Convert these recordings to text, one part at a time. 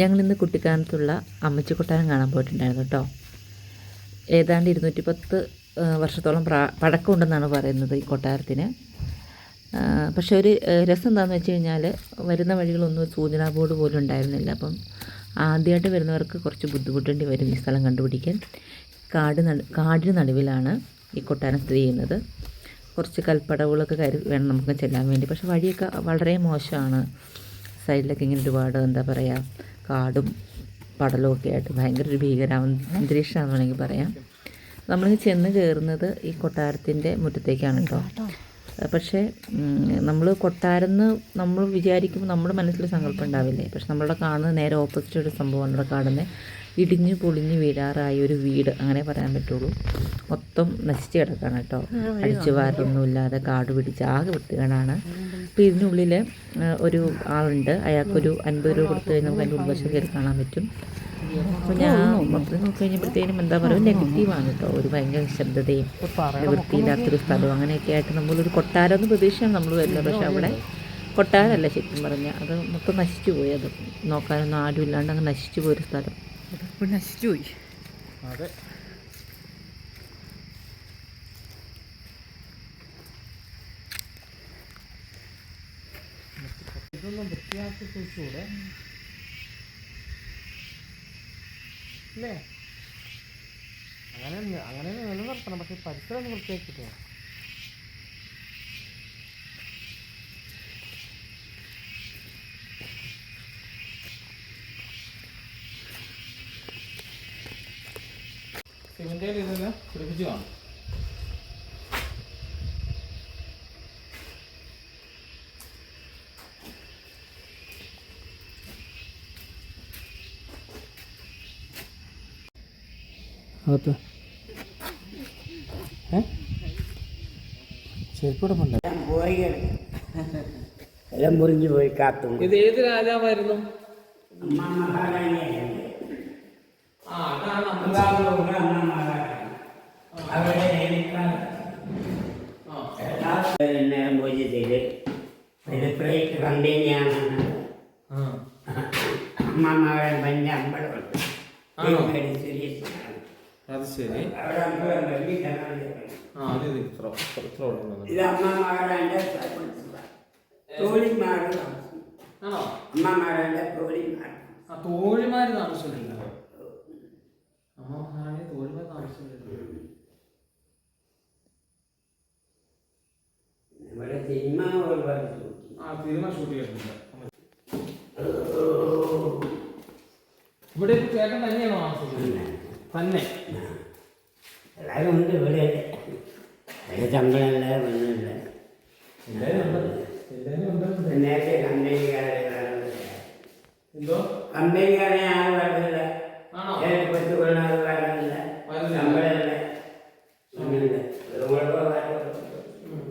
ഞങ്ങളിന്ന് കുട്ടിക്കാനത്തുള്ള അമ്മച്ചി കൊട്ടാരം കാണാൻ പോയിട്ടുണ്ടായിരുന്നു കേട്ടോ. ഏതാണ്ട് ഇരുന്നൂറ്റി പത്ത് വർഷത്തോളം പ്രാ പഴക്കമുണ്ടെന്നാണ് പറയുന്നത് ഈ കൊട്ടാരത്തിന്. പക്ഷേ ഒരു രസം എന്താണെന്ന് വെച്ച് കഴിഞ്ഞാൽ വരുന്ന വഴികളൊന്നും സൂചനാ ബോർഡ് പോലും ഉണ്ടായിരുന്നില്ല. അപ്പം ആദ്യമായിട്ട് വരുന്നവർക്ക് കുറച്ച് ബുദ്ധിമുട്ടേണ്ടി വരും ഈ സ്ഥലം കണ്ടുപിടിക്കാൻ. കാട് നടു കാടിന് നടുവിലാണ് ഈ കൊട്ടാരം സ്ഥിതി ചെയ്യുന്നത്. കുറച്ച് കൽപ്പടവുകളൊക്കെ കരു വേണം നമുക്ക് ചെല്ലാൻ വേണ്ടി. പക്ഷേ വഴിയൊക്കെ വളരെ മോശമാണ്. സൈഡിലൊക്കെ ഇങ്ങനെ ഒരുപാട് എന്താ പറയുക കാടും പടലും ഒക്കെ ആയിട്ട് ഭയങ്കര ഒരു ഭീകര അന്തരീക്ഷമാണെന്ന് വേണമെങ്കിൽ പറയാം. നമ്മൾ ചെന്ന് കയറുന്നത് ഈ കൊട്ടാരത്തിന്റെ മുറ്റത്തേക്കാണ് കേട്ടോ. പക്ഷേ നമ്മൾ കൊട്ടാരെന്ന് നമ്മൾ വിചാരിക്കുമ്പോൾ നമ്മുടെ മനസ്സിൽ സങ്കല്പം ഉണ്ടാവില്ലേ? പക്ഷെ നമ്മളുടെ കാണുന്നത് നേരെ ഓപ്പോസിറ്റ് ഒരു സംഭവമാണ് ഇവിടെ കാണുന്നത്. ഇടിഞ്ഞു പൊളിഞ്ഞു വീഴാറായ ഒരു വീട് അങ്ങനെ പറയാൻ പറ്റുള്ളൂ. മൊത്തം നശിച്ച് കിടക്കാണ് കേട്ടോ. അടിച്ചു വാരൊന്നുമില്ലാതെ കാട് പിടിച്ച് ആകെ വെട്ടുകയാണ് അപ്പോൾ ഇതിനുള്ളിൽ ഒരു ആളുണ്ട്. അയാൾക്കൊരു അൻപത് രൂപ കൊടുത്തു കഴിഞ്ഞാൽ നമുക്ക് അതിന്റെ ഉൾവശം കയറി കാണാൻ പറ്റും. അപ്പോൾ ഞാൻ മൊത്തത്തിൽ നോക്കി കഴിഞ്ഞപ്പോഴത്തേനും എന്താ പറയുക നെഗറ്റീവാണ് കേട്ടോ. ഒരു ഭയങ്കര നിശബ്ദതയും വൃത്തിയില്ലാത്തൊരു സ്ഥലവും അങ്ങനെയൊക്കെ ആയിട്ട് നമ്മളൊരു കൊട്ടാരം എന്ന് പ്രതീക്ഷയാണ് നമ്മൾ വരുന്നത്. പക്ഷേ അവിടെ കൊട്ടാരമല്ല ശരിക്കും പറഞ്ഞാൽ അത് മൊത്തം നശിച്ചു പോയി അത്. നോക്കാനൊന്നും ആരും ഇല്ലാണ്ട് അങ്ങ് നശിച്ചു പോയൊരു സ്ഥലം. നശിച്ചു പോയി ഇതൊന്നും വൃത്തിയാക്കി സൂക്ഷിച്ചൂടെ? അല്ലേ? അങ്ങനെ അങ്ങനെ നിലനിർത്തണം. പക്ഷെ പരിസരം ഒന്ന് വൃത്തിയാക്കിട്ടോ സിമെന്റ് ഇതെല്ലാം പിടിപ്പിച്ചു കാണും. അകത്ത്. ഏ? എല്ലാം മുറിഞ്ഞു പോയി കാത്തും. ഇത് ഏത് രാജാവായിരുന്നു? അമ്മ മഹാറാണിയായിരുന്നു കമ്പനിയാണ്. അമ്പലമുണ്ട്? ഈ സുരേഷാണ്. അത് ശരി. അവിടെ അമ്പലം വലിയ ആ അത് ഇത് ഇത്ര ഇത്ര ഉള്ളത് ഇത് അമ്മ മഹാറാണിന്റെ തോളിമാട് ആണോ? അമ്മ മഹാറാണിന്റെ തോളിമാട് ആ തോഴിമാര് താമസിച്ചിട്ടില്ല അമ്മ മഹാറാണി തോഴിമാർ താമസിച്ചിട്ടില്ല നമ്മുടെ സിനിമ ഒരുപാട് നോക്കി ആ സിനിമ ഷൂട്ട് ചെയ്തിട്ടുണ്ട് ഇവിടെ ചേട്ടൻ തന്നെയാണോ താമസിക്കുന്നത് തന്നെ. എല്ലാവരും ഉണ്ട് ഇവിടെ. എല്ലാരും ഉണ്ട്. നേരത്തെ കമ്പനിക്കാരെ എന്തോ? കമ്പനിക്കാരെ ആരും വരുന്നില്ല കൊച്ചു പിള്ളേർ വരുന്നില്ല. ശമ്പളമില്ല.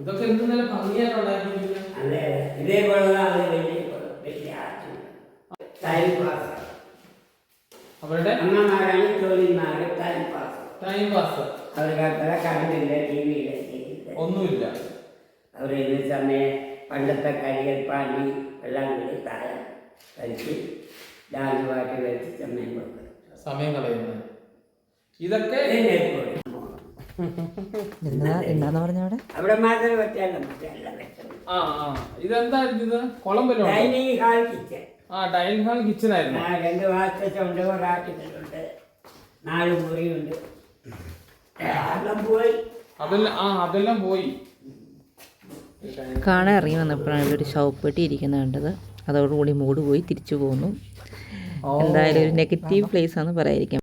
ഇതൊക്കെ എന്ത് നല്ല ഭംഗിയായിട്ട് ഉണ്ടാക്കിയിരിക്കുന്നത് അതെ ഇതേപോലെതാണ് വലിയ വലിയ ആർട്ട്. ടൈം പാസ് അവരുടെ? അമ്മമാരാണ് ജോലിമാര് ടൈം പാസ് ടൈം പാസ് അവർക്ക് അത്ര കറണ്ടില്ല ടി വിയില്ല ഒന്നുമില്ല. അവർ ഇന്ന സമയം പണ്ടത്തെ കരിയൽ പാണ്ടി എല്ലാം കൂടി താഴെ കഴിച്ച് ഡാൻസ് പാട്ട് കഴിച്ച് സമയം കൊടുക്കും. സമയം കളയുന്നത് ഇതൊക്കെ എന്താന്ന് പറഞ്ഞ അവിടെ? അവിടെ ഇതെന്താ ഇത്? കുളം? ഡൈനിങ് ഹാൾ കിച്ചൺ ആ ഡൈനിങ് ഹാൾ കിച്ചൺ ആയിരുന്നു. രണ്ട് വാസച്ചുണ്ട് ഒരാട്ടിട്ടുണ്ട് നാല് മുറിയുണ്ട് എല്ലാം പോയി. അതെല്ലാം ആ അതെല്ലാം പോയി. കാണാൻ ഇറങ്ങി വന്നപ്പോഴാണ് ഇവിടെ ഒരു ഷൗപ്പെട്ടി ഇരിക്കുന്നത് കണ്ടത്. അതോടുകൂടി മൂട് പോയി തിരിച്ചു പോന്നു. എന്തായാലും ഒരു നെഗറ്റീവ് പ്ലേസ് ആണെന്ന് പറയാതിരിക്കാം